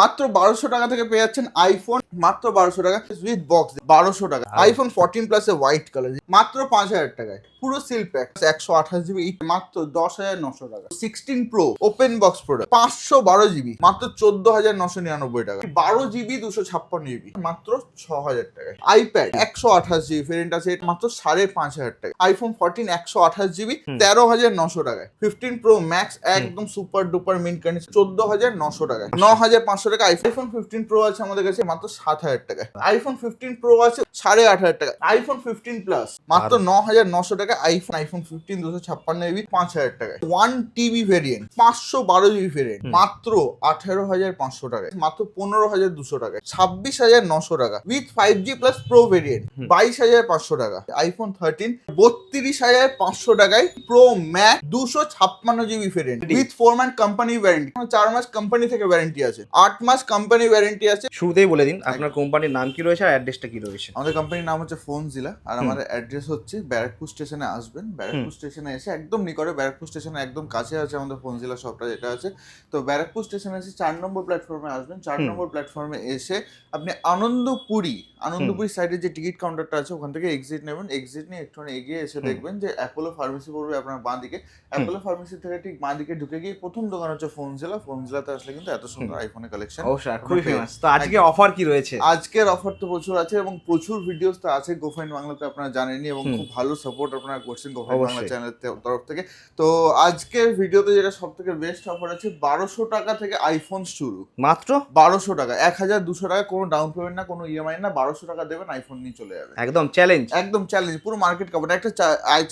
মাত্র বারোশো টাকা থেকে পেয়ে যাচ্ছেন আইফোন মাত্র বারোশো টাকা উইথ বক্স বারোশো টাকা। আইফোন ফোরটিন প্লাসে হোয়াইট কালার মাত্র পাঁচ হাজার টাকায়। পুরো সিল প্যাক একশো আঠাশ জিবি মাত্র দশ হাজার নশো টাকা। Sixteen pro open box product পাঁচশো বারো জিবি মাত্র চোদ্দ হাজার নশো নিরানব্বই টাকা। বারো জিবি দুশো ছাপ্পান্ন জিবি মাত্র ছ হাজার টাকায় আইপ্যাড একশো আঠাশ জিবি ভেরিয়েন্ট আছে মাত্র সাড়ে পাঁচ হাজার টাকা। আইফোন ফোরটিন একশো আঠাশ জিবি তেরো হাজার নশো টাকায়। ফিফটিন প্রো ম্যাক্স একদম সুপার ডুপার মিন কন্ডিশন চোদ্দ হাজার নশো টাকায়। ন হাজার পাঁচশো টাকা আইফোন ফিফটিন প্রো আছে আমাদের কাছে মাত্র সাত হাজার টাকায়। আইফোন ফিফটিন প্রো আছে সাড়ে আট হাজার টাকা আইফোন ফিফটিন প্লাস মাত্র ন হাজার নশো টাকা আইফোন আইফোন ফিফটিন দুশো ছাপ্পান্ন জিবি পাঁচ হাজার টাকা ওয়ান টিবি ভেরিয়েন্ট পাঁচশো বারো জিবি ভেরিয়েন্ট মাত্র আঠারো হাজার পাঁচশো টাকায় মাত্র পনেরো হাজার দুশো টাকায় ছাব্বিশ হাজার নশো টাকা। With five G plus pro variant বাইশ হাজার পাঁচশো টাকা। আইফোন থার্টিন বত্রিশ হাজার পাঁচশো টাকায় প্রো ম্যাক দুশো ছাপ্পান্ন GB variant with four month company warranty চার মাস কোম্পানি থেকে ওয়ারেন্টি আছে। আট মাস কোম্পানি ওয়ারেন্টি আছে। শুরুতেই বলে দিন আপনার কোম্পানির নাম কি রয়েছে আর অ্যাড্রেসটা কি রয়েছে? আমাদের কোম্পানির নাম হচ্ছে ফোন জিলা আর আমাদের অ্যাড্রেস হচ্ছে ব্যারাকপুর স্টেশনে আসবেন। ব্যারাকপুর স্টেশনে এসে একদম নিকটে ব্যারাকপুর স্টেশনে একদম কাছে আছে আমাদের ফোন জিলা শপটা যেটা আছে। তো ব্যারাকপুর স্টেশনে এসে চার নম্বর প্ল্যাটফর্মে আসবেন। চার নম্বর প্ল্যাটফর্মে এসে আপনি আনন্দপুরি আনন্দপুরি সাইডে যে টিকিট কাউন্টারটা আছে ওখান থেকে এক্সিট নেবেন। এক্সিট নিয়ে একটুখানি এগিয়ে এসে দেখবেন যে অ্যাপোলো ফার্মেসি পড়বে আপনার বাঁ দিকে। অ্যাপোলো ফার্মেসি থেকে ঠিক বাঁ দিকে ঢুকে গিয়ে প্রথম দোকান হচ্ছে ফোন জিলা ফোন জিলাতে আসলে কিন্তু এত সুন্দর আইফোনের কালেকশন খুবই ফেমাস তো আজকে অফার কি রয়েছে? আজকের অফার তো প্রচুর আছে এবং প্রচুর ভিডিওস তো আছে গোফাইন বাংলাতে আপনারা জানেনই এবং খুব ভালো সাপোর্ট আপনারা করছেন গোফাইন বাংলা। চ্যানেলের তরফ থেকে। তো আজকের ভিডিওতে যেটা সব থেকে বেস্ট অফার আছে বারোশো টাকা থেকে আইফোন শুরু। মাত্র? বারোশো টাকা এক হাজার দুশো টাকা কোনো ডাউন পেমেন্ট না কোনো ইএমআই না বারোশো টাকা দেবেন আইফোন নিয়ে চলে যাবে একদম চ্যালেঞ্জ একদম চ্যালেঞ্জ পুরো মার্কেট কাভার একটা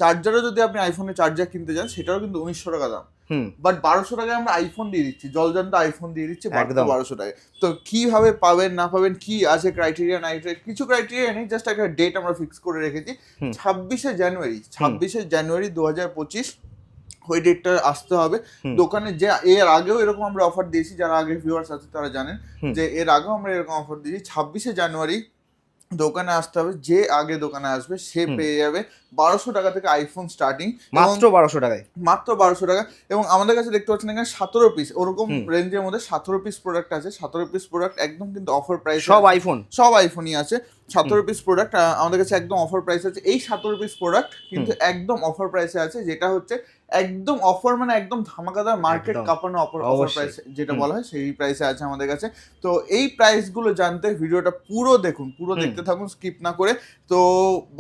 চার্জারও যদি আপনি আইফোনের চার্জার কিনতে যান সেটাও কিন্তু উনিশশো টাকা দাম। বাট বারোশো টাকায় আমরা আইফোন দিয়ে দিচ্ছি জলজান্ত আইফোন দিয়ে দিচ্ছি একদম। বারোশো টাকায়। তো কীভাবে পাবেন না পাবেন কি আছে ক্রাইটেরিয়া না কিছু ক্রাইটেরিয়া নেই জাস্ট একটা ডেট আমরা ফিক্স করে রেখেছি। ছাব্বিশে জানুয়ারি ছাব্বিশে জানুয়ারি দু হাজার পঁচিশ ওই ডেটটা আসতে হবে। দোকানে যে এর আগেও এরকম আমরা অফার দিয়েছি যারা আগে ভিউয়ার্স আছে তারা জানেন যে এর আগেও আমরা এরকম অফার দিয়েছি। ছাব্বিশে জানুয়ারি দোকানে আসতে হবে যে আগে দোকানে আসবে সে পেয়ে যাবে বারোশো টাকা থেকে আইফোন স্টার্টিং মাত্র বারোশো টাকায়? মাত্র বারোশো টাকা এবং আমাদের কাছে দেখতে পাচ্ছেন এখানে সতেরো পিস ওরকম রেঞ্জের মধ্যে সতেরো পিস প্রোডাক্ট আছে। সতেরো পিস প্রোডাক্ট একদম কিন্তু অফার প্রাইস সব আইফোন সব আইফোনই আছে। সতেরো পিস প্রোডাক্ট আমাদের কাছে একদম অফার প্রাইস আছে। এই সতেরো পিস প্রোডাক্ট কিন্তু একদম অফার প্রাইসে আছে যেটা হচ্ছে একদম অফার মানে একদম ধামাকাদার মার্কেট। কাঁপানো অফার অফার প্রাইস যেটা বলা হয় সেই প্রাইসে আছে আমাদের কাছে। তো এই প্রাইসগুলো জানতে ভিডিওটা পুরো দেখুন পুরো দেখতে থাকুন স্কিপ না করে। তো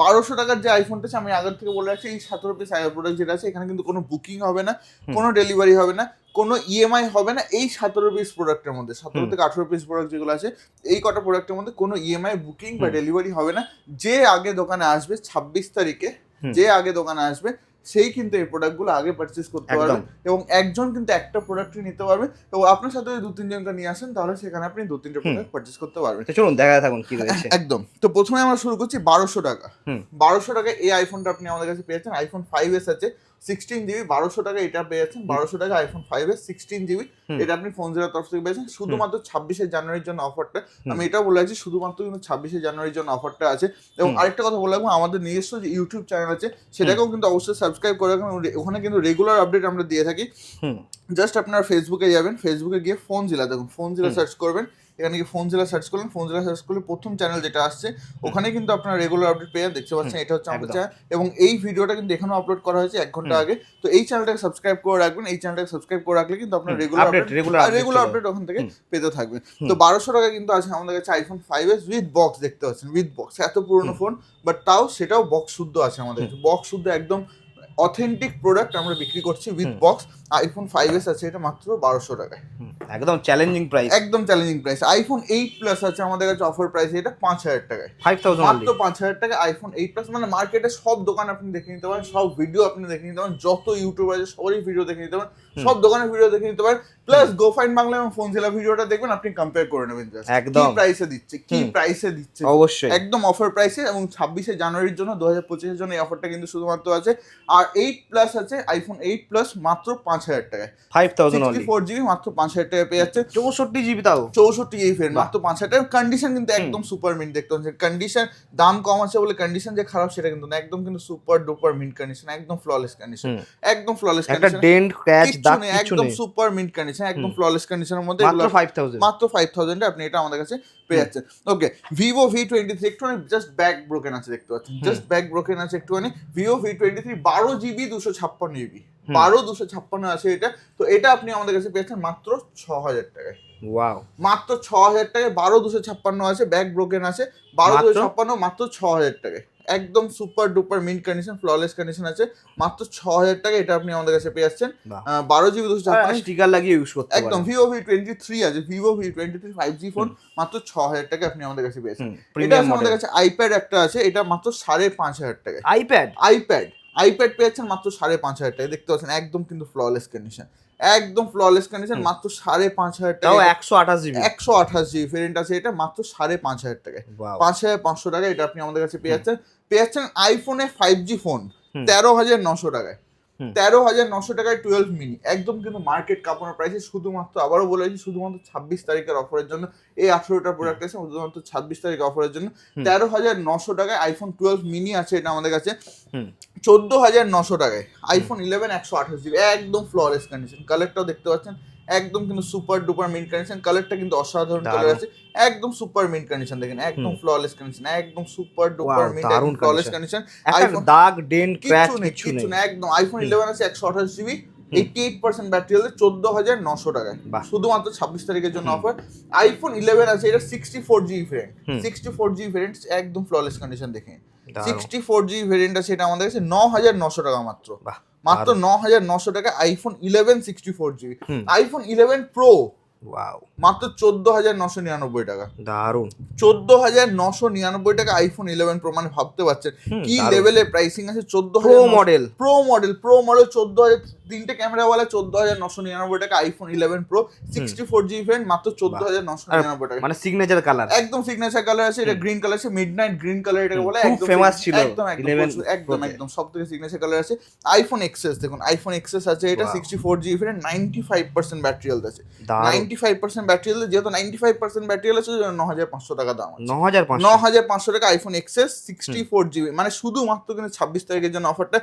বারোশো টাকার যে আইফোনটা আছে আমি আগের থেকে বলে রাখছি এই সতেরো পিস প্রোডাক্ট যেটা আছে এখানে কিন্তু কোনো বুকিং হবে না কোনো ডেলিভারি হবে না কোনো ইএমআই হবে না এই সতেরো পিস প্রোডাক্টের মধ্যে সতেরো থেকে আঠেরো পিস প্রোডাক্ট যেগুলো আছে এই কটা প্রোডাক্টের মধ্যে কোনো ইএমআই বুকিং বা ডেলিভারি হবে না। যে আগে দোকানে আসবে ছাব্বিশ তারিখে যে আগে দোকানে আসবে সেই কিন্তু এই প্রোডাক্টগুলো আগে পারচেস করতে পারবেন পারবে এবং একজন কিন্তু একটা প্রোডাক্টই নিতে পারবে। এবং আপনার সাথে যদি দু তিনজনকে নিয়ে আসেন তাহলে সেখানে আপনি দু তিনটে প্রোডাক্ট পারচেস করতে পারবেন। চলুন দেখা থাকুন কি রয়েছে। একদম। তো প্রথমে আমরা শুরু করছি বারোশো টাকা। বারোশো টাকা এই আইফোনটা আপনি আমাদের কাছে পেয়েছেন। আইফোন ফাইভ এস আছে। সিক্সটিন জিবি বারোশো টাকা এটা পেয়েছেন বারোশো টাকা iPhone five S sixteen GB এটা আপনি ফোন জিরোর তরফ থেকে পেয়েছেন। শুধুমাত্র ছাব্বিশে জানুয়ারির জন্য অফারটা আমি এটাও বলে রাখছি শুধুমাত্র কিন্তু ছাব্বিশে জানুয়ারির জন্য অফারটা আছে। এবং। আরেকটা কথা বলে রাখব আমাদের নিজস্ব যে ইউটিউব চ্যানেল আছে সেটাকেও কিন্তু অবশ্যই সাবস্ক্রাইব করে রাখবেন ওখানে কিন্তু রেগুলার আপডেট আমরা দিয়ে থাকি। জাস্ট আপনারা ফেসবুকে যাবেন ফেসবুকে গিয়ে ফোন জেলা দেখুন। ফোন জেলা সার্চ করবেন। এখানে গিয়ে ফোন জেলা সার্চ করলেন ফোন জেলা সার্চ করলে প্রথম চ্যানেল যেটা আসছে ওখানে কিন্তু আপনারা রেগুলার আপডেট পেয়ে দেখতে পাচ্ছেন এটা হচ্ছে আমাদের চ্যানেল এবং এই ভিডিওটা কিন্তু এখানেও আপলোড করা হয়েছে এক ঘণ্টা আগে তো এই চ্যানেলটাকে সাবস্ক্রাইব করে রাখবেন এই চ্যানেলটাকে সাবস্ক্রাইব করে রাখলে কিন্তু আপনার রেগুলার আপডেট রেগুলার আপডেট ওখান থেকে পেতে থাকবেন তো বারোশো টাকা কিন্তু আছে আমাদের কাছে iPhone five S with box দেখতে পাচ্ছেন উইথ বক্স এত পুরনো ফোন বাট তাও সেটাও বক্স শুদ্ধ আছে আমাদের কাছে। বক্স শুদ্ধ একদম অথেন্টিক প্রোডাক্ট আমরা বিক্রি করছি with box iPhone five S আছে এটা মাত্র বারোশো টাকায়। একদম চ্যালেঞ্জিং প্রাইস একদম challenging price iPhone eight plus আছে আমাদের কাছে অফার প্রাইস এটা পাঁচ হাজার টাকায়। ফাইভ থাউজেন্ড মাত্র পাঁচ হাজার টাকা আইফোন এইট প্লাস মানে মার্কেটে সব দোকান আপনি দেখে নিতে পারেন সব ভিডিও আপনি দেখে নিতে পারেন যত ইউটিউব আছে সবারই ভিডিও দেখে নিতে পারেন সব দোকানের ভিডিও দেখে নিতে পারেন প্লাস গো ফাইন বাংলা এবং ফোন জেলা ভিডিওটা দেখবেন আপনি কম্পেয়ার করে নেবেন একদম। প্রাইসে দিচ্ছে কি প্রাইসে দিচ্ছে। অবশ্যই। একদম অফার প্রাইসে এবং ছাব্বিশে জানুয়ারির জন্য দু হাজার পঁচিশের জন্য এই অফারটা কিন্তু শুধুমাত্র আছে। আর এইট প্লাস আছে আইফোন এইট প্লাস মাত্র পাঁচ হাজার টাকায়। ফাইভ থাউজেন্ড ফোর জিবি মাত্র পাঁচ হাজার টাকায় পেয়ে যাচ্ছে। চৌষট্টি জিবি তাও। চৌষট্টি জিবি ফ্রেন্ড মাত্র পাঁচ হাজার টাকা কন্ডিশন কিন্তু একদম সুপার মিন্ট দেখতে পাচ্ছেন। কন্ডিশন দাম কম আছে বলে কন্ডিশন যে খারাপ সেটা কিন্তু না। একদম কিন্তু সুপার ডুপার মিন্ট কন্ডিশন একদম ফ্ললেস কন্ডিশন একদম ফ্ললেস কন্ডিশন ডেন্ট ক্র্যাচ দাগ একদম সুপার মিন্ট কন্ডিশন একদম ফ্ললেস কন্ডিশনের মধ্যে মাত্র এগুলো- ফাইভ থাউজেন্ড মাত্র ফাইভ থাউজেন্ডে আপনি এটা আমাদের কাছে পেয়ে যাচ্ছেন okay Vivo V twenty three একটুখানি জাস্ট ব্যাক ব্রোকেন আছে দেখতে পাচ্ছেন। জাস্ট ব্যাক ব্রোকেন আছে একটুখানি। ভিভো ভি টোয়েন্টি থ্রি বারো জিবি দুশো ছাপ্পান্ন জিবি বারো দুশো ছাপ্পান্ন আছে এটা। তো এটা আপনি আমাদের কাছে পেয়েছেন মাত্র ছ হাজার টাকায়। ওয়াও মাত্র ছ হাজার টাকায় বারো দুশো ছাপ্পান্ন আছে ব্যাক ব্রোকেন আছে বারো দুশো ছাপ্পান্ন মাত্র ছ হাজার টাকায়। একদম super duper mint condition flawless condition আছে মাত্র ছ হাজার টাকা এটা আপনি আমাদের কাছে পেয়ে যাচ্ছেন। আহ, বারো জিবি দুশো স্টিকার লাগিয়ে ইউজ করতে একদম ভিভো ভি টোয়েন্টি থ্রি আছে Vivo V twenty three five G phone মাত্র ছ হাজার টাকা আপনি আমাদের কাছে পেয়েছেন এটা আমাদের কাছে আইপ্যাড একটা আছে এটা মাত্র সাড়ে পাঁচ হাজার টাকায় আইপ্যাড আইপ্যাড আইপ্যাড পেয়েছেন মাত্র সাড়ে পাঁচ হাজার টাকা দেখতে পাচ্ছেন একদম কিন্তু ফ্ললেস কন্ডিশন একদম ফ্ললেস কন্ডিশন মাত্র সাড়ে পাঁচ হাজার টাকা একশো আঠাশ জিবি একশো আঠাশ জিবি ভেরিয়েন্ট আছে এটা মাত্র সাড়ে পাঁচ হাজার টাকায়। পাঁচ হাজার পাঁচশো টাকা এটা আপনি আমাদের কাছে পেয়ে যাচ্ছেন। পেয়ে যাচ্ছেন আইফোনে ফাইভ জি ফোন তেরো হাজার নশো টাকায়। তেরো হাজার নশো টাকায় টুয়েলভ মিনি একদম কিন্তু মার্কেট কাপানোর প্রাইসে শুধুমাত্র আবারও বলেছি শুধুমাত্র ছাব্বিশ তারিখের অফারের জন্য। এই আঠেরোটা প্রোডাক্ট আছে শুধুমাত্র ছাব্বিশ তারিখ অফারের জন্য। তেরো হাজার নশো টাকায় আইফোন টুয়েলভ মিনি আছে এটা আমাদের কাছে। চোদ্দ হাজার নশো টাকায় আইফোন ইলেভেন একশো আঠাশ জিবি একদম ফ্লরেস কন্ডিশন কালারটাও দেখতে পাচ্ছেন একদম কিন্তু সুপার ডুপার মিন কন্ডিশন কালারটা কিন্তু অসাধারণ কালার আছে। একদম সুপার মিন কন্ডিশন দেখেন একদম ফ্ললেস কন্ডিশন একদম সুপার ডুপার Wow, মিন দারুণ ফ্ললেস কন্ডিশন আইফোন দাগ ডেন্ট ক্র্যাচ কিছু নেই। নেই একদম আইফোন ইলেভেন আছে একশো আঠাশ GB eighty eight percent battery হলে চোদ্দ হাজার নশো টাকায়। শুধুমাত্র ছাব্বিশ তারিখের জন্য অফার আইফোন ইলেভেন আছে এটা sixty four GB variant hmm. Sixty four GB variant একদম ফ্ললেস কন্ডিশন দেখে দারুণ। সিক্সটি ফোর জিবি ভেরিয়েন্ট আছে এটা আমাদের কাছে ন হাজার নশো টাকা মাত্র। বাহ। মাত্র ন হাজার নশো টাকা iPhone eleven sixty four GB iPhone eleven pro wow মাত্র চোদ্দ হাজার নশো নিরানব্বই টাকা। দারুণ। চোদ্দ হাজার নশো নিরানব্বই টাকা আইফোন ইলেভেন প্রো মানে ভাবতে পারছেন। কি। লেভেলের প্রাইসিং আছে? চোদ্দ pro model pro model pro model চোদ্দ হাজার তিনটে ক্যামেরা ওয়ালা চোদ্দ হাজার নশো নিরানব্বই টাকা iPhone eleven pro sixty four GB friend মাত্র চোদ্দ হাজার নশো নিরানব্বই টাকা। মানে সিগনেচার কালার একদম সিগনেচার কালার আছে এটা গ্রিন কালার আছে মিড নাইট গ্রিন কালার এটাকে বলে একদম sig- ছিল একদম একদম একদম সব থেকে সিগনেচার কালার আছে। আইফোন এক্সেস দেখুন আইফোন এক্সেস আছে এটা sixty four GB friend ninety five percent battery health আছে। দারুণ। নাইনটি ফাইভ পার্সেন্ট ব্যাটারি হলে যেহেতু নাইনটি ফাইভ পার্সেন্ট ব্যাটারি হলে আছে ন হাজার পাঁচশো টাকা দাম ন হাজার ন হাজার পাঁচশো টাকা iPhone XS sixty four GB মানে শুধুমাত্র কিন্তু ছাব্বিশ তারিখের জন্য অফারটা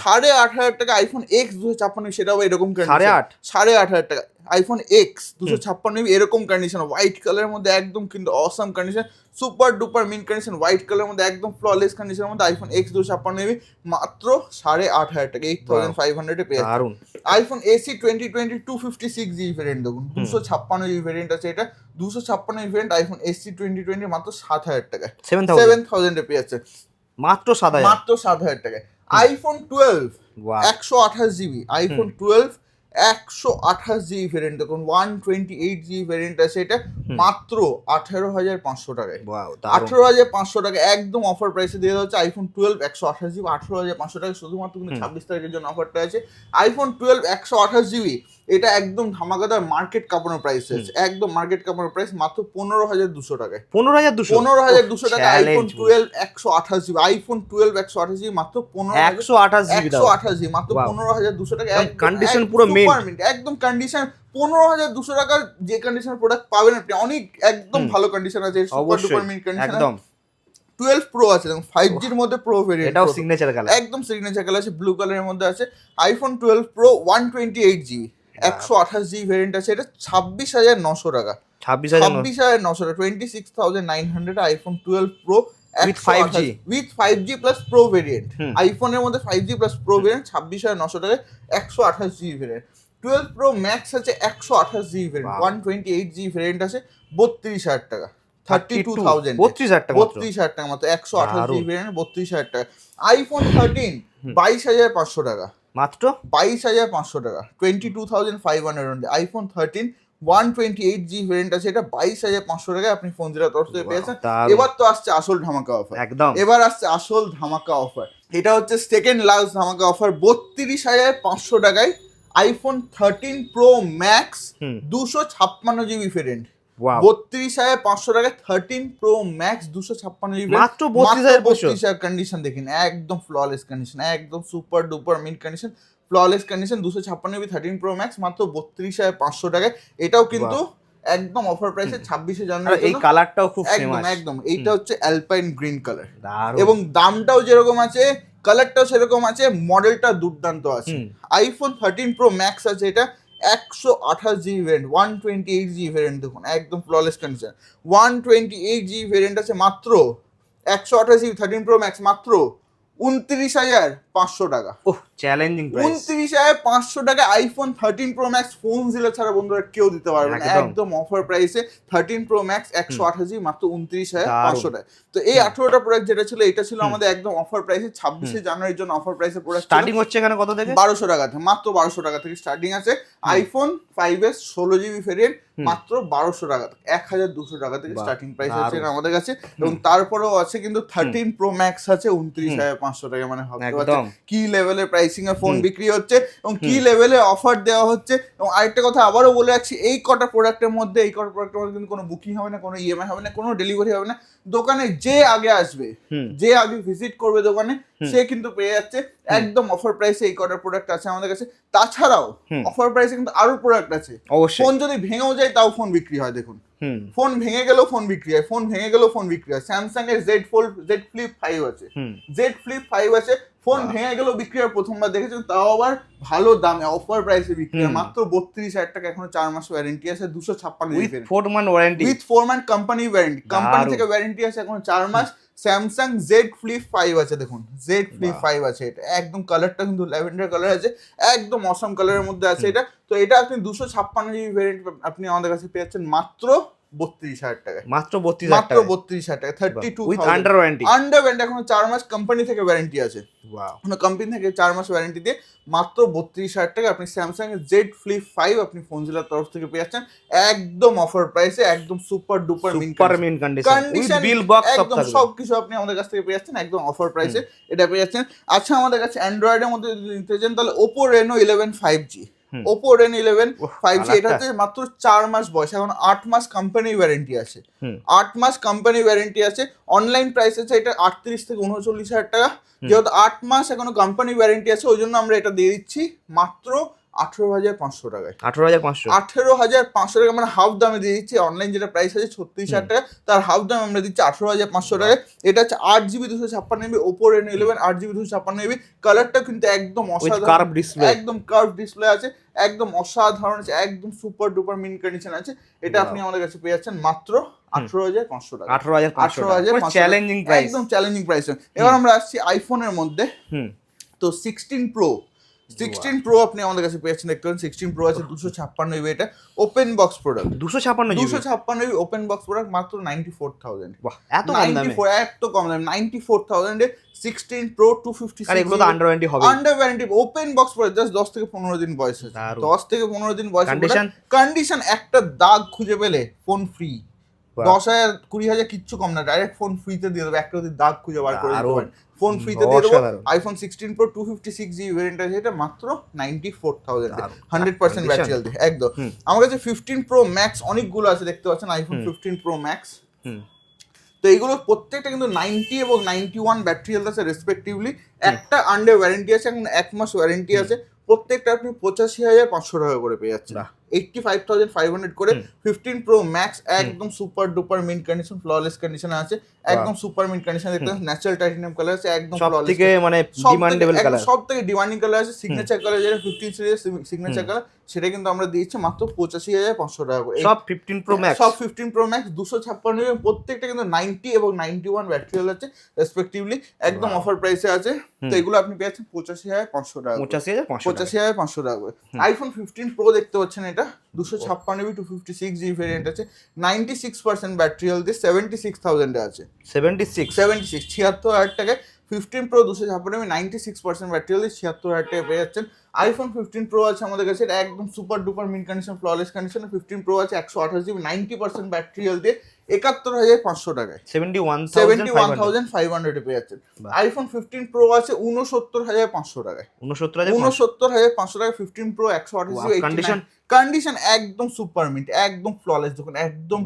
সাড়ে আট হাজার টাকা আইফোন এক্স দুশো ছাপ্পান্ন সেটাও এরকম। সাড়ে আট? সাড়ে আট হাজার টাকা। আইফোন এক্স দুশো ছাপ্পান্ন এরকম কন্ডিশন হোয়াইট কালারের মধ্যে একদম কিন্তু awesome condition super duper mint condition white কালারের মধ্যে একদম ফ্ললেস কন্ডিশনের মধ্যে আইফোন এক্স দুশো ছাপ্পান্ন মাত্র সাড়ে আট হাজার টাকা এইট থাউজেন্ড ফাইভ হান্ড্রেডে পেয়ে। দারুণ। IPhone SE twenty twenty two fifty six GB variant দেখুন দুশো ছাপ্পান্ন জিবি ভেরিয়েন্ট আছে এটা দুশো ছাপ্পান্ন GB variant iPhone SE twenty twenty মাত্র সাত হাজার টাকা সেভেন সেভেন থাউজেন্ডে পেয়ে যাচ্ছে। মাত্র সাত হাজার। মাত্র সাত হাজার টাকায়। আইফোন টুয়েলভ একশো আঠাশ জিবি আইফোন টুয়েলভ একশো আঠাশ জিবি ভেরিয়েন্ট দেখুন one twenty eight GB variant আছে এটা মাত্র আঠেরো হাজার পাঁচশো টাকায়। আঠেরো হাজার পাঁচশো টাকা একদম অফার প্রাইসে দিয়ে দেওয়া হচ্ছে আইফোন টুয়েলভ একশো আঠাশ জিবি আঠেরো হাজার পাঁচশো টাকা শুধুমাত্র কিন্তু ছাব্বিশ তারিখের জন্য অফারটা আছে। আইফোন টুয়েলভ একশো আঠাশ জিবি এটা একদম ধামাকাদার মার্কেট কাপানোর প্রাইস আছে। একদম মার্কেট কাপানোর প্রাইস মাত্র পনেরো হাজার দুশো টাকায়। পনেরো হাজার দুশো? পনেরো হাজার দুশো টাকা আইফোন টুয়েলভ একশো আঠাশ জিবি আইফোন টুয়েলভ একশো আঠাশ জিবি মাত্র পনেরো একশো আঠাশ জিবি একশো আঠাশ জিবি মাত্র পনেরো হাজার দুশো টাকা। এক- পুরো mint, একদম কন্ডিশন পনেরো হাজার দুশো টাকার যে কন্ডিশনের প্রোডাক্ট পাবেন আপনি অনেক একদম ভালো কন্ডিশন আছে সুপার ডুপার অবশ্যই মিন কন্ডিশন একদম। টুয়েলভ প্রো আছে দেখুন ফাইভ জির মধ্যে প্রো ভেরিয়েন্ট এটাও সিগনেচার কালার একদম সিগনেচার কালার আছে ব্লু কালারের মধ্যে আছে iPhone twelve pro one twenty eight GB একশো আঠাশ জিবি ভেরিয়েন্ট আছে এটা ছাব্বিশ হাজার নশো টাকা। ছাব্বিশ হাজার নশো। টাকা twenty six thousand nine hundred iPhone twelve pro With 5G with five G plus pro variant. আইফোনের মধ্যে five G plus pro variant ছাব্বিশ হাজার নশো টাকায় একশো আঠাশ GB variant twelve pro max আছে একশো আঠাশ GB variant one twenty eight GB variant আছে বত্রিশ হাজার টাকা। থার্টি টু থাউজেন্ড বত্রিশ হাজার টাকা বত্রিশ হাজার টাকা মতো একশো আঠাশ। জিবি ভেরিয়েন্ট বত্রিশ হাজার টাকা। আইফোন থার্টিন বাইশ হাজার পাঁচশো টাকা। মাত্র? বাইশ হাজার পাঁচশো টাকা। Twenty two thousand five hundred iPhone thirteen one twenty eight G variant আছে। এটা বাইশ হাজার পাঁচশো টাকায় আপনি ফোন জেলার তরফ থেকে পেয়েছেন। এবার তো আসছে আসল ধামাকা অফার একদম। এবার আসছে আসল ধামাকা অফার এটা হচ্ছে সেকেন্ড লাস্ট ধামাকা অফার বত্রিশ হাজার পাঁচশো টাকায় আইফোন থার্টিন প্রো ম্যাক্স দুশো ছাপ্পান্ন জিবি ভেরিয়েন্ট বত্রিশ হাজার পাঁচশো টাকায় থার্টিন প্রো ম্যাক্স দুশো ছাপ্পান্ন জিবি মাত্র 32,500 বত্রিশ হাজার কন্ডিশন দেখেন একদম ফ্ললেস কন্ডিশন একদম super duper mint condition flawless condition দুশো ছাপ্পান্ন জিবি থার্টিন প্রো ম্যাক্স মাত্র বত্রিশ হাজার পাঁচশো টাকায়। এটাও কিন্তু একদম অফার প্রাইসে ছাব্বিশে জানুয়ারি এই কালারটাও খুব একদম একদম। এইটা হচ্ছে অ্যালপাইন গ্রিন কালার এবং দামটাও যেরকম আছে কালারটাও সেরকম আছে মডেলটা দুর্দান্ত আছে। আইফোন থার্টিন প্রো ম্যাক্স আছে এটা। একশো আঠাশ GB variant one twenty eight GB variant দেখুন, একদম flawless condition one twenty eight GB variant আছে মাত্র, একশো আঠাশ জিবি থার্টিন প্রো ম্যাক্স মাত্র, উনত্রিশ হাজার পাঁচশো টাকা। ওহ চ্যালেঞ্জিং উনত্রিশ হাজার পাঁচশো টাকা iPhone thirteen pro max phone দিলে ছাড়া বন্ধুরা কেউ দিতে পারবে না। একদম। অফার প্রাইসে থার্টিন প্রো ম্যাক্স একশো আঠাশ মাত্র উনত্রিশ হাজার পাঁচশো টাকা। তো এই আঠেরোটা প্রোডাক্ট যেটা ছিল এটা ছিল আমাদের একদম অফার প্রাইসে ছাব্বিশে জানুয়ারির জন্য অফার প্রাইসে প্রোডাক্ট স্টার্টিং হচ্ছে এখানে কত থেকে? বারোশো টাকা থেকে মাত্র বারোশো টাকা থেকে স্টার্টিং আছে। আইফোন ফাইভ এস ষোলো জিবি ভেরিয়েন্ট মাত্র বারোশো টাকা থেকে এক হাজার দুশো টাকা থেকে স্টার্টিং প্রাইস। আছে আমাদের কাছে। এবং তারপরেও আছে কিন্তু থার্টিন প্রো ম্যাক্স আছে উনত্রিশ হাজার পাঁচশো টাকা মানে ভাবতে। কি লেভেলের প্রাইসিং এ ফোন বিক্রি হচ্ছে এবং কি লেভেলের অফার দেওয়া হচ্ছে। এবং আরেকটা কথা আবারও বলে রাখছি এই কটা প্রোডাক্টের মধ্যে এই কটা প্রোডাক্টের মধ্যে কিন্তু কোনো বুকিং হবে না কোনো ইএমআই হবে না কোনো ডেলিভারি হবে না। দোকানে যে আগে আসবে যে আগে ভিজিট করবে দোকানে সে কিন্তু পেয়ে যাচ্ছে। একদম অফার প্রাইসে এই কটা প্রোডাক্ট আছে আমাদের কাছে। তাছাড়াও অফার প্রাইসে কিন্তু আরও প্রোডাক্ট আছে। ফোন যদি ভেঙেও যায় তাও ফোন বিক্রি হয় দেখুন। ফোন ভেঙে গেলেও ফোন বিক্রি হয় ফোন ভেঙে গেলেও ফোন বিক্রি হয়। স্যামসাং এর Z fold Z flip five আছে। জেড ফ্লিপ ফাইভ আছে ফোন ভেঙে গেলেও বিক্রি হয় প্রথমবার দেখেছেন তাও আবার ভালো দামে অফার প্রাইসে বিক্রি হয়। মাত্র বত্রিশ হাজার টাকা এখনও চার মাস ওয়ারেন্টি আছে দুশো ছাপ্পান্ন with four month warranty with four month company warranty company থেকে ওয়ারেন্টি আছে এখন চার মাস। স্যামসাং জেড ফ্লিপ ফাইভ আছে দেখুন। Z flip. ফাইভ আছে এটা। একদম কালারটা কিন্তু ল্যাভেন্ডার কালার আছে। একদম অসম কালারের মধ্যে আছে এটা। তো এটা আপনি দুশো ছাপ্পান্ন জিবি ভ্যারিয়েন্ট আপনি আমাদের কাছে পেয়ে যাচ্ছেন। মাত্র বত্রিশ হাজার টাকায়। মাত্র বত্রিশ মাত্র বত্রিশ হাজার টাকা thirty two with under warranty under warranty এখনও চার মাস কোম্পানি থেকে ওয়ারেন্টি আছে। কোনো কোম্পানি থেকে চার মাস ওয়ারেন্টি দিয়ে মাত্র বত্রিশ হাজার টাকা আপনি স্যামসাং এর জেড ফ্লিপ ফাইভ আপনি ফোনজিলার তরফ থেকে পেয়ে যাচ্ছেন। একদম অফার প্রাইসে একদম super duper super mint condition bill box একদম থাকবে। সবকিছু আপনি আমাদের কাছ থেকে পেয়ে যাচ্ছেন একদম অফার প্রাইসে এটা পেয়ে যাচ্ছেন। আচ্ছা আমাদের কাছে অ্যান্ড্রয়েডের মধ্যে যদি নিতে চান তাহলে Oppo Reno eleven five G. Oppo Reno eleven five G এটা হচ্ছে মাত্র চার মাস বয়স এখন আট মাস কোম্পানি ওয়ারেন্টি আছে। আট মাস কোম্পানি ওয়ারেন্টি আছে অনলাইন প্রাইস আছে এটা আটত্রিশ থেকে উনচল্লিশ হাজার টাকা। যেহেতু আট মাস এখনও কোম্পানি ওয়ারেন্টি আছে ওই জন্য আমরা এটা দিয়ে দিচ্ছি মাত্র আঠেরো হাজার পাঁচশো টাকায়। আঠারো হাজার পাঁচশো। আঠেরো হাজার পাঁচশো টাকা মানে হাফ দামে দিয়ে দিচ্ছি। অনলাইন যেটা প্রাইস আছে ছত্রিশ হাজার টাকা তার হাফ দাম আমরা দিচ্ছি আঠেরো হাজার পাঁচশো টাকায়। এটা হচ্ছে আট জিবি দুশো ছাপ্পান্ন জিবি ওপো রেন ইলেভেন আট জিবি দুশো ছাপ্পান্ন জিবি কালারটা কিন্তু একদম অসাধারণ। কার্ভ ডিসপ্লে একদম কার্ভ ডিসপ্লে আছে একদম অসাধারণ আছে একদম সুপার ডুপার মিন কন্ডিশন আছে। এটা আপনি আমাদের কাছে পেয়ে যাচ্ছেন মাত্র আঠেরো হাজার পাঁচশো টাকা। আঠারো হাজার চ্যালেঞ্জিং প্রাইস একদম চ্যালেঞ্জিং প্রাইস এবার আমরা আসছি আইফোনের মধ্যে। হুম। তো সিক্সটিন প্রো সিক্সটিন প্রো আপনি আমাদের কাছে পেয়েছেন দেখতে পারেন সিক্সটিন প্রো আছে দুশো ছাপ্পান্ন জিবি এটা ওপেন বক্স প্রোডাক্ট দুশো ছাপান্ন দুশো ছাপ্পান্ন জিবি ওপেন বক্স প্রোডাক্ট মাত্র নাইনটি ফোর থাউজেন্ড এত দামে? ফোর এত কম দামে নাইনটি ফোর থাউজেন্ডে সিক্সটিন প্রো টু ফিফটি এগুলো তো আন্ডার ওয়ারেন্টি হবে আন্ডার ওয়ারেন্টি ওপেন বক্স পড়ে জাস্ট দশ থেকে পনেরো দিন বয়স দশ থেকে পনেরো দিন বয়স? কন্ডিশন একটা দাগ খুঁজে পেলে ফোন ফ্রি। দশ হাজার কুড়ি হাজার কিচ্ছু কম না ডাইরেক্ট ফোন ফ্রিতে দিয়ে দেবো একটা দাগ খুঁজে বার করে দিতে পারেন ফোন ফ্রিতে দিয়ে দেবো iPhone sixteen pro two fifty six GB variant আছে এটা মাত্র ninety four thousand hundred percent? Battery health একদম। আমার কাছে ফিফটিন প্রো ম্যাক্স অনেকগুলো আছে দেখতে পাচ্ছেন আইফোন ফিফটিন প্রো ম্যাক্স হুম। তো এইগুলো প্রত্যেকটা কিন্তু নাইনটি এবং নাইনটি ওয়ান ব্যাটারি হেলথ আছে রেসপেক্টিভলি একটা আন্ডার ওয়ারেন্টি আছে এখন এক মাস ওয়ারেন্টি আছে। প্রত্যেকটা আপনি পঁচাশি হাজার পাঁচশো টাকা করে পেয়ে যাচ্ছেন। Eighty five thousand five hundred করে ফিফটিন প্রো ম্যাক্স একদম super duper mint condition flawless কন্ডিশনে আছে। একদম সুপার মিন কন্ডিশন দেখতে ন্যাচারাল টাইটানিয়াম কালার আছে একদম থেকে মানে ডিমান্ডেবল কালার সব থেকে ডিমান্ডিং কালার আছে সিগনেচার কালার যেটা ফিফটিন সিরিজ সিগনেচার কালার সেটা কিন্তু আমরা দিচ্ছি মাত্র পঁচাশি হাজার পাঁচশো টাকা করে। সব ফিফটিন প্রো ম্যাক্স সব ফিফটিন প্রো ম্যাক্স দুশো ছাপ্পান্ন প্রত্যেকটা কিন্তু নাইনটি এবং নাইনটি ওয়ান ব্যাটারি আছে রেসপেক্টিভলি একদম অফার প্রাইসে আছে। তো এগুলো আপনি পেয়েছেন পঁচাশি হাজার পাঁচশো টাকা। পঁচাশি হাজার পঁচাশি হাজার পাঁচশো টাকা করে। আইফোন ফিফটিন প্রো দেখতে পাচ্ছেন এটা দুশো ছাপ্পান্ন B two fifty six G variant আছে। Ninety six percent battery health seventy six থাউজেন্ডে আছে। সেভেন্টি সিক্স সেভেন্টি সিক্স ছিয়াত্তর হাজার টাকায় ফিফটিন প্রো দুশো ছাপ্পান্ন B ninety six percent battery health ছিয়াত্তর হাজার টাকায় পেয়ে যাচ্ছেন। আইফোন ফিফটিন প্রো আছে আমাদের কাছে এটা একদম super duper mint condition flawless condition fifteen pro আছে একশো আঠাশ GB ninety percent battery health দিয়ে একাত্তর হাজার পাঁচশো টাকায়। Seventy one seventy one thousand five হান্ড্রেডে পেয়ে যাচ্ছেন আইফোন ফিফটিন প্রো আছে উনসত্তর হাজার পাঁচশো টাকায়। উনসত্তর হাজার উনসত্তর হাজার পাঁচশো টাকা ফিফটিন প্রো একশো আঠাশ condition? কন্ডিশন একদম সুপার মিন্ট একদম ফ্ললেস দেখুন একদম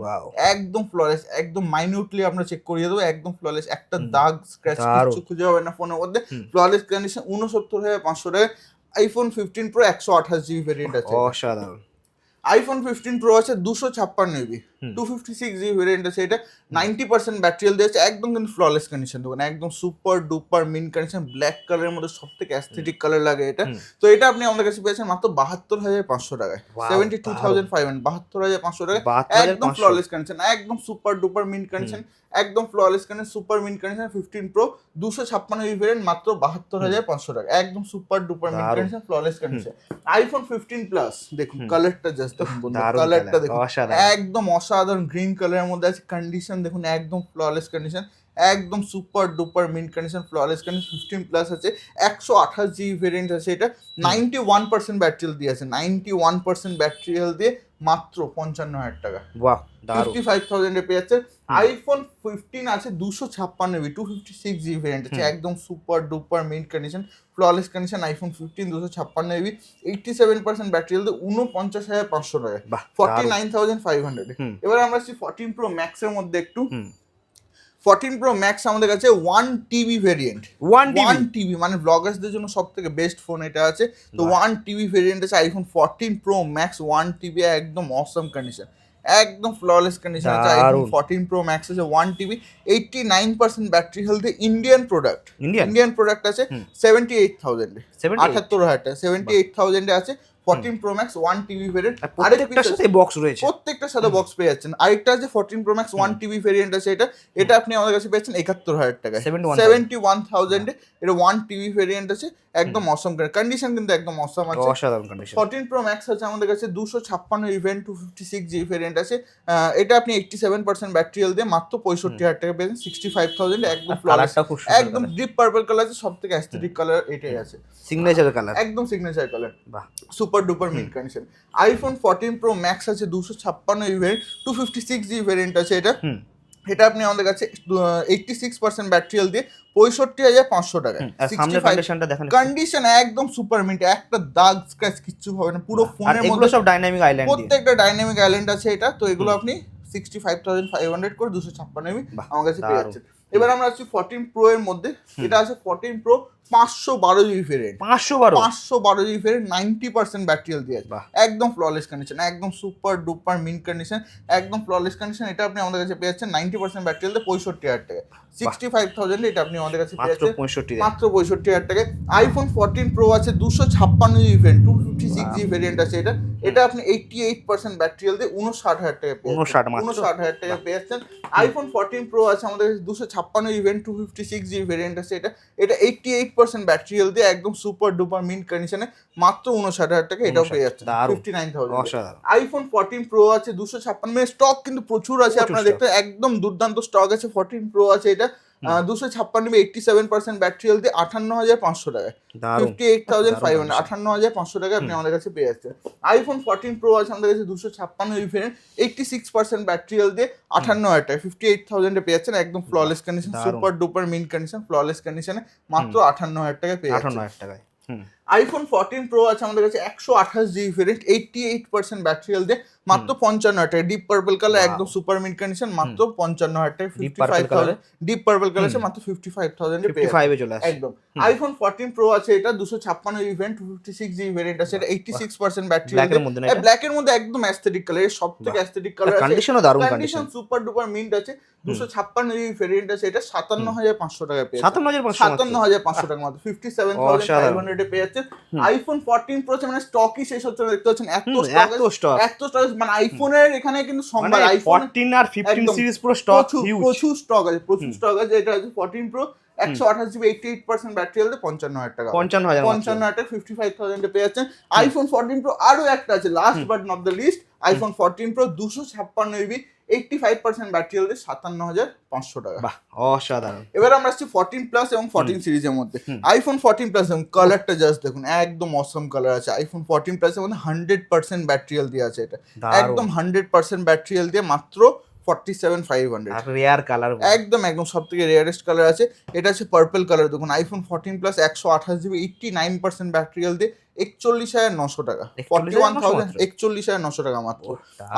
একদম ফ্ললেস একদম মাইনিউটলি আমরা চেক করিয়ে দেবো একদম ফ্ললেস একটা দাগ স্ক্র্যাচ কিছু খুঁজে হবে না ফোনের মধ্যে। ফ্ললেস কন্ডিশন উনসত্তর হাজার পাঁচশো টাকা আইফোন ফিফটিন প্রো একশো আঠাশ জিবি ভেরিয়েন্ট আছে। অসাধারণ। আইফোন ফিফটিন প্রো আছে দুশো ছাপ্পান্ন GB two fifty six GB variant আছে এটা নাইনটি পার্সেন্ট ব্যাটারি দিয়েছে একদম কিন্তু ফ্ললেস কন্ডিশন দোকান একদম super duper mint condition black কালারের মধ্যে সব থেকে অ্যাস্থেটিক কালার লাগে এটা। তো এটা আপনি আমাদের কাছে পেয়েছেন মাত্র বাহাত্তর হাজার পাঁচশো টাকায়। Seventy two thousand five hundred বাহাত্তর হাজার পাঁচশো টাকায়। একদম ফ্ললেস কন্ডিশন একদম সুপার ডুপার মিন কন্ডিশন একদম flawless condition super mint condition fifteen pro দুশো ছাপ্পান্ন জিবি ভেরিয়েন্ট মাত্র বাহাত্তর হাজার পাঁচশো টাকা একদম super duper mint. Condition flawless condition iPhone fifteen plus দেখুন কালারটা জাস্ট কালারটা দেখুন। একদম অসাধারণ গ্রিন কালারের মধ্যে আছে কন্ডিশন দেখুন একদম ফ্ললেস কন্ডিশন একদম super duper mint condition flawless condition fifteen plus আছে একশো আঠাশ জিবি ভেরিয়েন্ট আছে এটা নাইনটি ওয়ান পার্সেন্ট ব্যাটারি দিয়ে আছে নাইনটি ওয়ান পার্সেন্ট ব্যাটারি দিয়ে মাত্র পঞ্চান্ন হাজার টাকা। বাহ ফিফটি ফাইভ থাউজেন্ডে পেয়ে যাচ্ছে আইফোন ফিফটিন আছে দুশো ছাপ্পান্ন GB two fifty six GB variant আছে একদম super duper mint condition flawless condition iPhone fifteen দুশো ছাপ্পান্ন GB eighty seven percent battery health উনপঞ্চাশ হাজার পাঁচশো টাকা। Forty nine thousand five hundred এবার আমরা আসছি ফোরটিন প্রো ম্যাক্সের মধ্যে একটু। ফোরটিন প্রো ম্যাক্স আমাদের কাছে one TB variant one one TV TB মানে ব্লগার্সদের জন্য সব থেকে বেস্ট ফোন এটা আছে। তো ওয়ান টিবি ভেরিয়েন্ট আছে iPhone fourteen pro max one TB একদম অসম কন্ডিশন একদম ফ্ললেস কন্ডিশন আছে আইফোন দারুণ। ফোরটিন প্রো ম্যাক্স আছে one TB eighty nine percent battery হেলথে Indian product Indian Indian product আছে সেভেন্টি এইট থাউজেন্ডে 78? আঠাত্তর হাজার টাকা সেভেন্টি এইট থাউজেন্ডে আছে fourteen pro max one TB variant আর সাথে বক্স রয়েছে। প্রত্যেকটার সাথে বক্স পেয়ে যাচ্ছেন। আরেকটা আছে fourteen pro max one TB variant আছে এটা। এটা আপনি আমাদের কাছে পেয়েছেন একাত্তর হাজার টাকায়। 71,000 সেভেন্টি ওয়ান থাউজেন্ডে এটা ওয়ান টিবি ভেরিয়েন্ট আছে। একদম অসম কন্ডিশন কিন্তু একদম অসম আছে। অসাধারণ কন্ডিশন প্রো ম্যাক্স আছে আমাদের কাছে দুশো ছাপ্পান্ন event two fifty six G variant আছে এটা আপনি এইটটি সেভেন পার্সেন্ট ব্যাটারি দিয়ে মাত্র পঁয়ষট্টি হাজার টাকা পেয়েছেন সিক্সটি ফাইভ থাউজেন্ড একদম ডিপ পার্পল কালার আছে সব থেকে অ্যাস্থেটিক কালার এটাই আছে। সিগনেচার কালার একদম সিগনেচার কালার বাহ। Super duper mint condition iPhone fourteen pro max আছে দুশো ছাপ্পান্ন event two fifty six G variant আছে এটা। এটা আপনি আমাদের কাছে এইটটি সিক্স পার্সেন্ট ব্যাটারি দিয়ে পঁয়ষট্টি হাজার পাঁচশো টাকা। কন্ডিশন একদম সুপার মিন্ট একটা দাগ স্ক্র্যাচ কিচ্ছু হবে না পুরো ফোনের মধ্যে সব ডাইনামিক আইল্যান্ড প্রত্যেকটা ডাইনামিক আইল্যান্ড আছে এটা তো এগুলো আপনি sixty five thousand five hundred করে দুশো ছাপ্পান্ন এমবি আমার কাছে পেয়ে যাচ্ছে এবার আমরা আছি ফোরটিন প্রো এর মধ্যে। এটা আছে ফোরটিন প্রো পাঁচশো বারো জিবি ভেরিয়েন্ট পাঁচশো বারো? পাঁচশো বারো জিবি ফের নাইনটি পার্সেন্ট ব্যাটারি দিয়ে আছে। একদম ফ্ললেস কন্ডিশন একদম সুপার ডুপার মিন কন্ডিশন একদম ফ্ললেস কন্ডিশন এটা আপনি আমাদের কাছে পেয়ে যাচ্ছেন নাইনটি পার্সেন্ট ব্যাটারি দিয়ে পঁয়ষট্টি হাজার টাকা। সিক্সটি ফাইভ থাউজেন্ড এটা আপনি আমাদের কাছে পেয়ে মাত্র যাচ্ছেন। পঁয়ষট্টি মাত্র পঁয়ষট্টি হাজার টাকায় আইফোন ফোরটিন প্রো আছে দুশো ছাপ্পান্ন GB variant two fifty six GB variant আছে এটা। এটা আপনি এইটটি এইট পার্সেন্ট ব্যাটারি দিয়ে উনষাট হাজার টাকা পেয়ে 59 মাত্র? উনষাট হাজার টাকা পেয়ে যাচ্ছেন। আইফোন ফোরটিন প্রো আছে আমাদের কাছে দুশো ছাপ্পান্ন event two fifty six GB variant আছে এটা। এটা এইটটি এইট পার্সেন্ট ব্যাটারি দিয়ে একদম সুপার ডুপার মিন্ট কন্ডিশনে মাত্র উনষাট হাজার টাকা এটাও 59 পেয়ে যাচ্ছে fifty nine thousand iPhone fourteen pro আছে দুশো ছাপ্পান্ন। মানে স্টক কিন্তু প্রচুর আছে আপনারা দেখতে একদম দুর্দান্ত স্টক আছে ফোরটিন প্রো আছে এটা। দুশো ছাপ্পান্ন এইটটি সেভেন পার্সেন্ট ব্যাটারি দিয়ে আটান্ন হাজার পাঁচশো টাকায়। Fifty eight thousand five hundred আটান্ন হাজার পাঁচশো টাকা আপনি আমাদের কাছে পেয়ে যাচ্ছেন আইফোন ফোরটিন প্রো আছে আমাদের কাছে দুশো ছাপ্পান্ন variant eighty six percent battery দিয়ে আটান্ন হাজার টাকা ফিফটি এইট থাউজেন্ডে পেয়ে যাচ্ছেন একদম flawless condition super duper mint condition flawless কন্ডিশনে মাত্র আটান্ন হাজার টাকা পেয়ে আঠান্ন যাচ্ছেন হাজার টাকায় আইফোন ফোরটিন প্রো আছে আমাদের কাছে একশো আঠাশ GB variant eighty eight percent battery দিয়ে মাত্র পঞ্চান্ন হাজার টাকা। ডিপ পার্পল কালার একদম সুপার মিড কন্ডিশন মাত্র পঞ্চান্ন হাজার টাকা fifty five thousand deep purple colour আছে মাত্র ফিফটি ফাইভ থাউজেন্ডে ফাইভে চলে আসে। একদম। আইফোন ফোরটিন প্রো আছে এটা দুশো ছাপ্পান্ন event two fifty six GB variant আছে এটা এইটটি সিক্স পার্সেন্ট ব্যাটারি মধ্যে ব্ল্যাক এর মধ্যে একদম অ্যাস্থেটিক কালারের সব থেকে অ্যাস্থেটিক কালার আছে। কন্ডিশনও দারুণ condition condition super duper mint আছে। দুশো ছাপ্পান্ন জিবি ভেরিয়েন্ট আছে এটা সাতান্ন হাজার পাঁচশো টাকা পেয়ে সাতান্ন হাজার পাঁচশো সাতান্ন হাজার পাঁচশো টাকা মাত্র। Fifty seven thousand five. হান্ড্রেডে পেয়ে যাচ্ছে। আইফোন ফোরটিন প্রো মানে স্টকই শেষ হচ্ছে দেখতে পাচ্ছেন এত আছে, এত স্টক মানে আইফোনের এখানে কিন্তু সোমবার আইফোন আর ফিফটিন একদম। সিরিজ পুরো স্টক হিউজ প্রচুর স্টক আছে প্রচুর স্টক আছে এটা আছে ফোরটিন প্রো একশো আঠাশ GB eighty eight percent battery হেলতে পঞ্চান্ন হাজার টাকা। পঞ্চান্ন হাজার টাকা পঞ্চান্ন হাজার ফিফটি ফাইভ থাউজেন্ডে পেয়ে যাচ্ছেন। আইফোন ফোরটিন প্রো আরও একটা আছে last but not the least iPhone fourteen pro দুশো ছাপ্পান্ন GB eighty five percent battery হেলতে সাতান্ন হাজার পাঁচশো টাকা। বাহ অসাধারণ। এবার আমরা আসছি ফোরটিন প্লাস এবং ফোরটিন সিরিজের মধ্যে। আইফোন ফোরটিন প্লাস এবং কালারটা জাস্ট দেখুন একদম অসম কালার আছে। আইফোন ফোরটিন প্লাস এর মধ্যে হান্ড্রেড পার্সেন্ট ব্যাটারি হেলথ দিয়ে আছে এটা। একদম হান্ড্রেড পার্সেন্ট ব্যাটারি হেলথ দিয়ে মাত্র forty seven five hundred rare colour একদম একদম সব থেকে রেয়ারেস্ট কালার আছে। এটা আছে পার্পল কালার দেখুন আইফোন ফোরটিন প্লাস একশো আঠাশ GB eighty nine percent battery health দিয়ে একচল্লিশ হাজার নশো টাকা। ফর্টি ওয়ান থাউজেন্ড একচল্লিশ হাজার নশো টাকা মাত্র।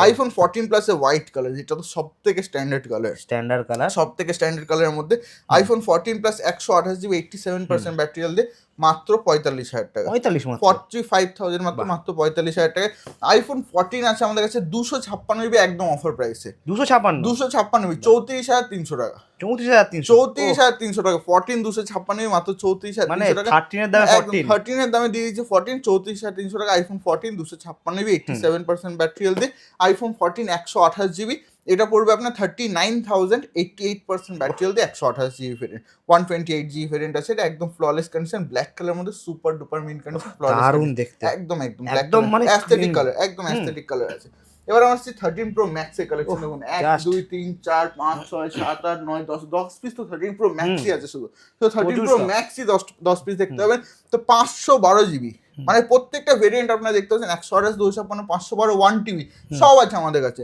আইফোন ফোরটিন প্লাসে হোয়াইট কালার যেটা তো সব থেকে স্ট্যান্ডার্ড কালার স্ট্যান্ডার্ড কালার সব থেকে স্ট্যান্ডার্ড কালারের মধ্যে আইফোন ফোরটিন প্লাস একশো আঠাশ GB eighty seven percent battery দিয়ে মাত্র পঁয়তাল্লিশ হাজার টাকা। পঁয়তাল্লিশ ফর্টি ফাইভ থাউজেন্ড মাত্র মাত্র পঁয়তাল্লিশ হাজার টাকা। আইফোন ফোরটিন আছে আমাদের কাছে দুশো ছাপ্পান্ন জিবি একদম অফার প্রাইসে দুশো ছাপান্ন দুশো ছাপ্পান্ন জিবি চৌত্রিশ হাজার তিনশো টাকা। চৌত্রিশ হাজার তিনশো। চৌত্রিশ হাজার তিনশো টাকা। ফোরটিন দুশো ছাপ্পান্ন মাত্র চৌত্রিশ হাজার মানে তিনশো টাকা। থার্টিনের দামে ফোরটিন থার্টিনের দামে দিয়ে দিচ্ছে ফোরটিন চৌত্রিশ হাজার তিনশো টাকা। আইফোন ফোরটিন দুশো ছাপ্পান্ন GB eighty seven percent battery healthy iPhone fourteen একশো আঠাশ জিবি এটা পড়বে আপনার thirty nine thousand eighty eight percent battery healthy একশো আঠাশ GB variant one twenty eight GB variant আছে এটা একদম ফ্ললেস কন্ডিশন ব্ল্যাক কালার মধ্যে সুপার ডুপার মিন কন্ডিশন দারুণ দেখতে। একদম একদম একদম মানে অ্যাস্থেটিক কালার একদম অ্যাস্থেটিক কালার আছে। এবার আমার হচ্ছে থার্টিন প্রো ম্যাক্স এর কালেকশন দেখুন এক দুই তিন চার পাঁচ ছয় সাত আট নয় দশ দশ পিস তো থার্টিন প্রো ম্যাক্সই আছে শুধু। তো থার্টিন প্রো। ম্যাক্সই দশ দশ পিস দেখতে পাবেন তো পাঁচশো বারো জিবি মানে প্রত্যেকটা ভেরিয়েন্ট আপনারা দেখতে পাচ্ছেন একশো আঠাশ দুশো ছাপ্পান্ন পাঁচশো বারো ওয়ান টিবি সব আছে আমাদের কাছে।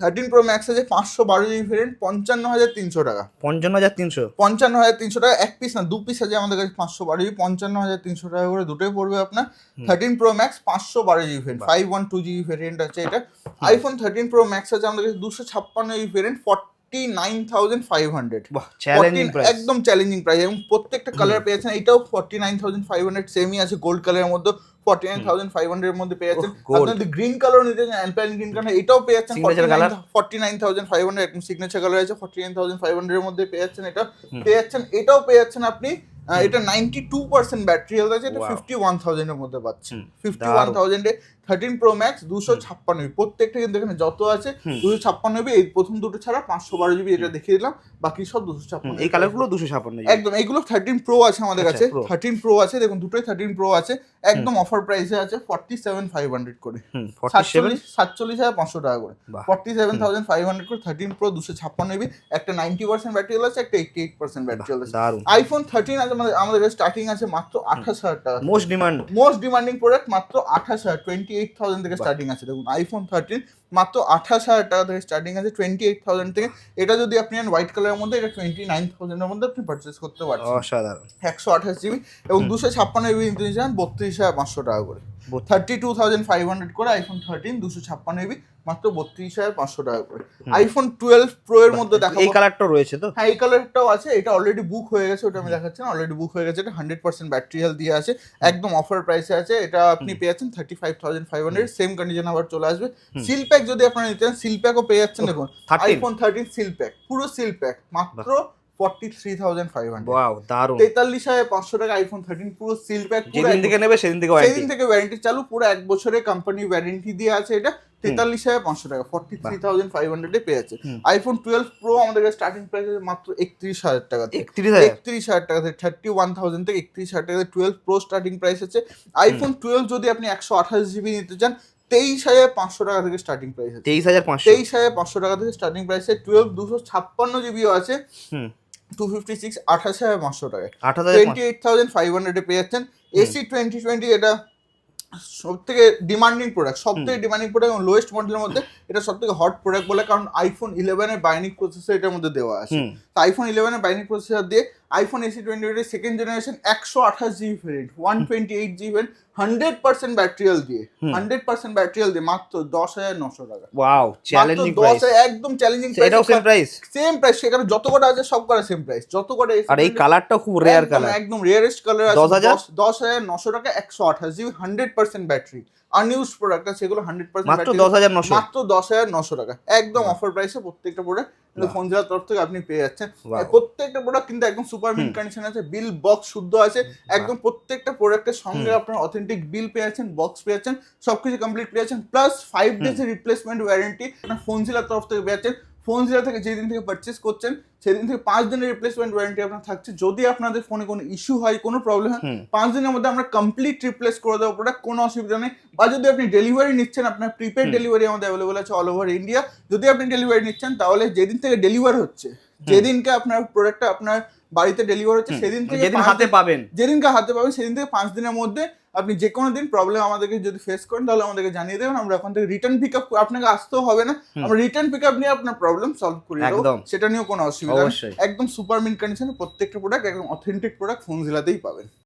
থার্টিন প্রো ম্যাক্স আছে পাঁচশো বারো জিবি ভেরিয়েন্ট পঞ্চান্ন হাজার তিনশো টাকা। পঞ্চান্ন হাজার তিনশো? পঞ্চান্ন হাজার তিনশো টাকা এক পিস না দু পিস আছে আমাদের কাছে পাঁচশো বারো জিবি পঞ্চান্ন হাজার তিনশো টাকা করে দুটোই পড়বে আপনার। থার্টিন প্রো ম্যাক্স পাঁচশো বারো GB variant five one two GB variant আছে এটা। আইফোন থার্টিন প্রো ম্যাক্স আছে আমাদের কাছে দুশো ছাপ্পান্ন GB variant forty nine thousand five hundred. বাহ চ্যালেঞ্জিং প্রাইস একদম চ্যালেঞ্জিং প্রাইস এবং প্রত্যেকটা কালার পেয়েছেন এটাও forty nine thousand five hundred সেমই আছে গোল্ড কালারের মধ্যে। ফর্টি নাইন থাউজেন্ড ফাইভ মধ্যে পেয়ে যাচ্ছেন। গ্রিন কালার নিতে চান অ্যালপাইন গ্রিন কালার এটাও পেয়ে যাচ্ছেন। Forty nine thousand five hundred একদম সিগনেচার কালার আছে। ফর্টি নাইন থাউজেন্ড ফাইভ হান্ড্রেডের মধ্যে পেয়ে যাচ্ছেন এটা। পেয়ে যাচ্ছেন এটাও পেয়ে যাচ্ছেন আপনি এটা ninety two percent battery health আছে। এটা. ফিফটি ওয়ান থাউজেন্ডের মধ্যে পাচ্ছেন। ফিফটি ওয়ান থাউজেন্ডে থার্টিন প্রো ম্যাক্স দুশো ছাপ্পান্ন প্রত্যেকটা কিন্তু এখানে যত আছে দুশো ছাপ্পান্ন জিবি এই প্রথম দুটো ছাড়া পাঁচশো বারো জিবি এটা দেখিয়ে দিলাম বাকি সব দুশো ছাপ্পান্ন এই কালারগুলো দুশো ছাপান্ন একদম এইগুলো থার্টিন প্রো আছে আমাদের আচ্ছা, কাছে। থার্টিন প্রো আছে দেখুন দুটোই থার্টিন প্রো আছে। একদম অফার প্রাইসে আছে ফর্টি সেভেন ফাইভ হান্ড্রেড করে। সাতচল্লিশ সাতচল্লিশ হাজার পাঁচশো টাকা করে। Forty seven thousand five hundred করে থার্টিন প্রো দুশো ছাপ্পান্ন জিবি একটা নাইনটি পার্সেন্ট ব্যাটারি আছে একটা এইটি এইট পার্সেন্ট ব্যাটারি আছে। আইফোন থার্টিন আছে আমাদের আমাদের স্টার্টিং আছে মাত্র আঠাশ হাজার টাকা। Most demand most demanding product মাত্র আঠাশ হাজার টোয়েন্টি এইট থাউজেন্ড থেকে স্টার্টিং আছে। দেখুন আইফোন থার্টিন মাত্র আঠাশ হাজার টাকা থেকে স্টার্টিং আছে টোয়েন্টি এইট থাউজেন্ড থেকে। এটা যদি আপনি নেন হোয়াইট কালারের মধ্যে এটা টোয়েন্টি নাইন থাউজেন্ডের মধ্যে আপনি পারচেস করতে পারছেন। অসাধারণ। একশো আঠাশ জিবি এবং দুশো ছাপ্পান্ন জিবি চান বত্রিশ হাজার পাঁচশো টাকা করে। Thirty two thousand five hundred করে আইফোন থার্টিন দুশো ছাপ্পান্ন জিবি মাত্র বত্রিশ হাজার পাঁচশো টাকা করে। আইফোন টুয়েলভ প্রো এর মধ্যে দেখাবো। এই কালারটা রয়েছে তো? হ্যাঁ এই কালারটাও আছে এটা অলরেডি বুক হয়ে গেছে ওটা আমি দেখাচ্ছি না অলরেডি বুক হয়ে গেছে এটা হান্ড্রেড পার্সেন্ট ব্যাটারি হেলথ দিয়ে আছে একদম অফার প্রাইসে আছে এটা আপনি পেয়ে যাচ্ছেন thirty five thousand five hundred same condition আবার চলে আসবে। সিল প্যাক যদি আপনারা নিতে চান সিল প্যাকও পেয়ে যাচ্ছেন দেখুন আইফোন থার্টিন সিল প্যাক পুরো সিল প্যাক মাত্র forty three thousand five hundred wow দারুণ। তেতাল্লিশ হাজার পাঁচশো টাকা আইফোন থার্টিন পুরো সিল প্যাক যেদিন থেকে নেবে সেদিন থেকে সেদিন থেকে ওয়ারেন্টি চালু পুরো এক বছরের কোম্পানি ওয়ারেন্টি দিয়ে আছে এটা। তেতাল্লিশ হাজার পাঁচশো টাকা ফর্টি থ্রি থাউজেন্ড ফাইভ হান্ড্রেডে পেয়ে যাচ্ছে। আইফোন টুয়েলভ প্রো আমাদের স্টার্টিং প্রাইস আছে মাত্র একত্রিশ হাজার টাকা একত্রিশ হাজার? একত্রিশ হাজার টাকা থেকে থার্টি ওয়ান থাউজেন্ড থেকে একত্রিশ হাজার টাকা টুয়েলভ প্রো স্টার্টিং প্রাইস আছে। আইফোন টুয়েলভ যদি আপনি একশো আঠাশ জিবি নিতে চান তেইশ হাজার পাঁচশো টাকা থেকে স্টার্টিং প্রাইস তেইশ হাজার পাঁচশো। তেইশ হাজার পাঁচশো টাকা থেকে স্টার্টিং প্রাইস টুয়েলভ দুশো ছাপ্পান্ন জিবিও আছে। টু ফিফটি সিক্স আঠাশ হাজার পাঁচশো। টাকায় টোয়েন্টি এইট থাউজেন্ড ফাইভ হান্ড্রেডে পেয়ে যাচ্ছেন। এসি টোয়েন্টি টোয়েন্টি এটা সব থেকে ডিমান্ডিং প্রোডাক্ট সব থেকে ডিমান্ডিং প্রোডাক্ট এবং লোয়েস্ট মডেলের মধ্যে এটা সব থেকে হট প্রোডাক্ট বলে কারণ আইফোন ইলেভেনের বাইনিক প্রসেসর এটার মধ্যে দেওয়া আছে। তো আইফোন ইলেভেনের বাইনিক প্রসেসর দিয়ে iPhone SE twenty twenty second generation একশো আঠাশ GB variant one twenty eight GB variant hundred percent ব্যাটারিয়াল দিয়ে হান্ড্রেড পার্সেন্ট ব্যাটারিয়াল দিয়ে মাত্র দশ হাজার নশো টাকা। ওয়াও চ্যালেঞ্জিং প্রাইস একদম চ্যালেঞ্জিং এটাও সেম প্রাইস সেম প্রাইস সেখানে যত কটা আছে সব কটা সেম প্রাইস যত কটা আর এই কালারটা খুব রেয়ার কালার একদম রেয়ারেস্ট কালার আছে দশ হাজার? নশো টাকা একশো আঠাশ GB hundred percent battery unused product আছে সেগুলো হান্ড্রেড পার্সেন্ট মাত্র দশ হাজার নশো। মাত্র দশ হাজার নশো টাকা। একদম অফার প্রাইসে প্রত্যেকটা প্রোডাক্ট ফোন জেলার তরফ থেকে আপনি পেয়ে যাচ্ছেন। প্রত্যেকটা প্রোডাক্ট কিন্তু একদম সুপার মিন কন্ডিশন আছে। বিল বক্স শুদ্ধ আছে। একদম প্রত্যেকটা প্রোডাক্টের সঙ্গে আপনার অথেন্টিক বিল পেয়ে যাচ্ছেন বক্স পেয়ে যাচ্ছেন সবকিছু কমপ্লিট পেয়ে যাচ্ছেন প্লাস ফাইভ ডেজ এর রিপ্লেসমেন্ট ওয়ারেন্টি আপনার ফোন জেলার তরফ থেকে পেয়ে যাচ্ছেন। ফোন জেলা থেকে যেদিন থেকে পারচেস করছেন সেদিন থেকে পাঁচ দিনের রিপ্লেসমেন্ট ওয়ারেন্টি আপনার থাকছে। যদি আপনাদের ফোনে কোনো ইস্যু হয় কোনো প্রবলেম হয় পাঁচ দিনের মধ্যে আমরা কমপ্লিট রিপ্লেস করে দেবো প্রোডাক্ট কোনো অসুবিধা নেই। বা যদি আপনি ডেলিভারি নিচ্ছেন আপনার প্রিপেড ডেলিভারি আমাদের অ্যাভেলেবল আছে অল ওভার ইন্ডিয়া যদি আপনি ডেলিভারি নিচ্ছেন তাহলে যেদিন থেকে ডেলিভার হচ্ছে যেদিনকে আপনার প্রোডাক্টটা আপনার বাড়িতে ডেলিভার হচ্ছে সেদিন থেকে হাতে পাবেন। যেদিনকে হাতে পাবেন সেদিন থেকে পাঁচ দিনের মধ্যে আপনি যে কোনো দিন প্রবলেম আমাদেরকে যদি ফেস করেন তাহলে আমাদেরকে জানিয়ে দেবেন। আমরা ওখান থেকে রিটার্ন পিক আপ আপনাকে আসতেও হবে না। আমরা রিটার্ন পিক আপ নিয়ে আপনার প্রবলেম সলভ করে দেবো। সেটা নিয়েও কোনো অসুবিধা একদম সুপার মিন কন্ডিশনে প্রত্যেকটা প্রোডাক্ট একদম অথেন্টিক প্রোডাক্ট ফোন জেলাতেই পাবেন।